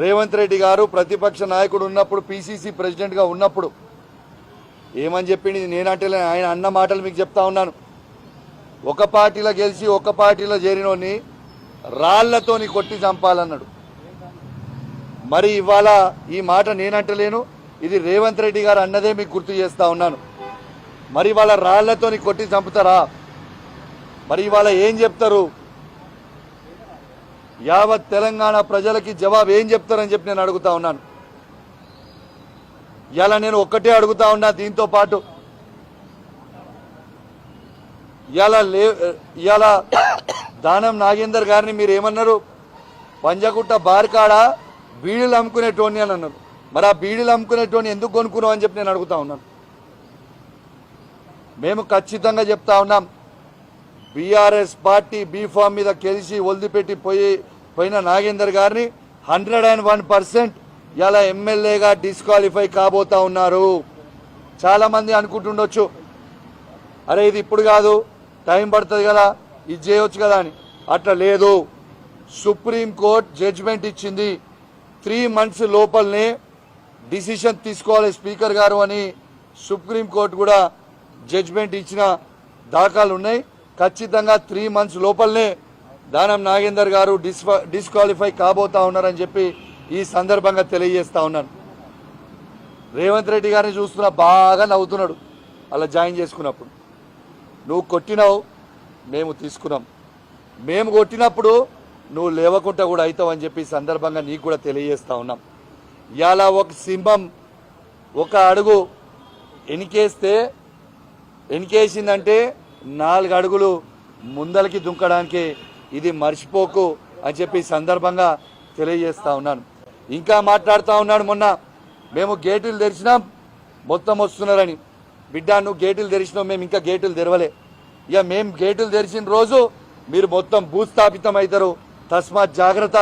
రేవంత్ రెడ్డి గారు ప్రతిపక్ష నాయకుడు ఉన్నప్పుడు పిసిసి ప్రెసిడెంట్గా ఉన్నప్పుడు ఏమని చెప్పింది నేనంటే ఆయన అన్న మాటలు మీకు చెప్తా ఉన్నాను. ఒక పార్టీలో గెలిచి ఒక పార్టీలో చేరినోని రాళ్ళతోని కొట్టి చంపాలన్నాడు. మరి ఇవాళ ఈ మాట నేనంటలేను ఇది రేవంత్ రెడ్డి గారు అన్నదే మీకు గుర్తు చేస్తా ఉన్నాను. మరి ఇవాళ రాళ్ళతోని కొట్టి చంపుతారా? మరి ఇవాళ ఏం చెప్తారు? యావత్ తెలంగాణ ప్రజలకి జవాబు ఏం చెప్తారని చెప్పి నేను అడుగుతా ఉన్నాను. ఇలా నేను ఒక్కటే అడుగుతా ఉన్నా దీంతో పాటు. ఇలా లే ఇలా దానం నాగేందర్ గారిని మీరు ఏమన్నారు? పంజగుట్ట బార్కాడ బీడీలు అమ్ముకునేటోని అని అన్నారు. మరి ఆ బీడీలు అమ్ముకునేటోని ఎందుకు కొనుక్కున్నావు అని చెప్పి నేను అడుగుతా ఉన్నాను. మేము ఖచ్చితంగా చెప్తా ఉన్నాం. బీఆర్ఎస్ పార్టీ బీఫామ్ మీద గెలిచి వదిలిపెట్టి పోయి పోయిన నాగేందర్ గారిని హండ్రెడ్ అండ్ వన్ పర్సెంట్ ఇలా ఎమ్మెల్యేగా డిస్క్వాలిఫై కాబోతా ఉన్నారు. చాలా మంది అనుకుంటుండొచ్చు అరే ఇది ఇప్పుడు కాదు టైం పడుతుంది కదా ఇది చేయొచ్చు కదా అని. అట్లా లేదు. సుప్రీం కోర్ట్ జడ్జిమెంట్ ఇచ్చింది త్రీ మంత్స్ లోపలనే డిసిషన్ తీసుకోవాలి స్పీకర్ గారు అని సుప్రీంకోర్టు కూడా జడ్జిమెంట్ ఇచ్చిన దాఖలు ఉన్నాయి ఖచ్చితంగా త్రీ మంత్స్ లోపలనే దానం నాగేందర్ గారు డిస్క్వాలిఫై కాబోతా ఉన్నారని చెప్పి ఈ సందర్భంగా తెలియజేస్తా ఉన్నాను. రేవంత్ రెడ్డి గారిని చూస్తున్నా బాగా నవ్వుతున్నాడు. అలా జాయిన్ చేసుకున్నప్పుడు. నువ్వు కొట్టినావు మేము తీసుకున్నాం. మేము కొట్టినప్పుడు నువ్వు లేవకుండా కూడా అవుతావని చెప్పి సందర్భంగా నీకు కూడా తెలియజేస్తా ఉన్నాం. ఇలా ఒక సింహం ఒక అడుగు ఎనికేస్తే ఎనికేసిందంటే నాలుగు అడుగులు ముందలకి దుంకడానికి ఇది మర్చిపోకు అని చెప్పి సందర్భంగా తెలియజేస్తా ఉన్నాను. ఇంకా మాట్లాడుతూ ఉన్నాడు మొన్న. మేము గేటులు తెరిచినాం. మొత్తం వస్తున్నారని. బిడ్డ నువ్వు గేటులు తెరిచినావు. మేము ఇంకా గేటులు తెరవలే. ఇక మేము గేటులు తెరిచిన రోజు మీరు మొత్తం భూస్థాపితం అవుతారు తస్మాత్ జాగ్రత్త.